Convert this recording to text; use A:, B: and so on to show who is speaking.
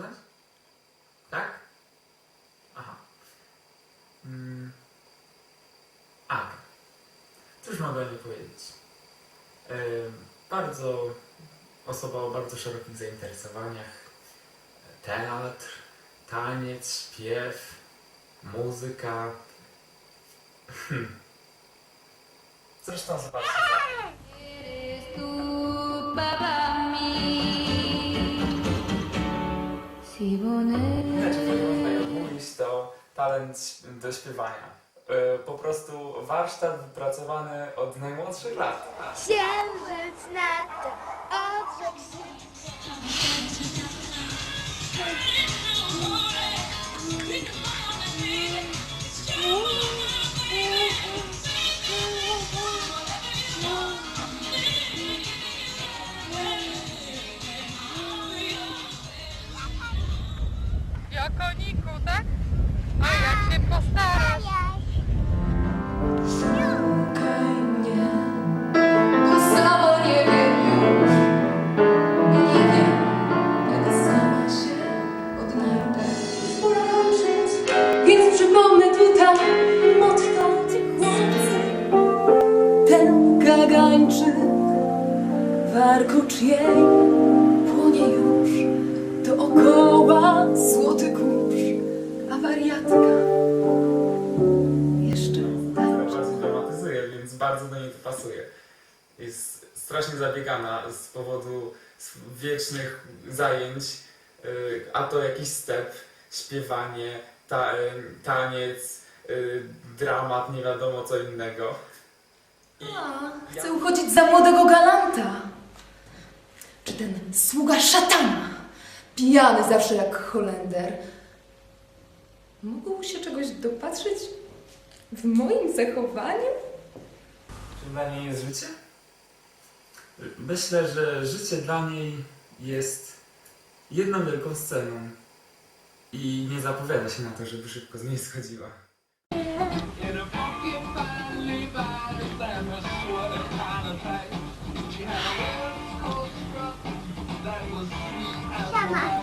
A: zaczynać? Tak? Aha. Mm. A. Cóż mogę powiedzieć? Bardzo osoba o bardzo szerokich zainteresowaniach. Teatr, taniec, śpiew, muzyka. Hmm. Zresztą zobaczcie. Nie można odmówić, to talent do śpiewania. Yy, Po prostu warsztat wypracowany od najmłodszych lat.
B: Księżyc na to odrzekł
C: wiem, kiedy sama się odnajdę. Pora kończyć, więc przypomnę tutaj motto. Ten kagańczyk, warkocz jej,
A: pasuje. Jest strasznie zabiegana z powodu wiecznych zajęć, yy, a to jakiś step, śpiewanie, ta, yy, taniec, yy, dramat, nie wiadomo co innego. I
C: A, chcę uchodzić za młodego galanta. Czy ten sługa szatana, pijany zawsze jak Holender, mógł się czegoś dopatrzyć w moim zachowaniu?
A: Dla niej jest życie? Myślę, że życie dla niej jest jedną wielką sceną i nie zapowiada się na to, żeby szybko z niej schodziła.
B: Siema.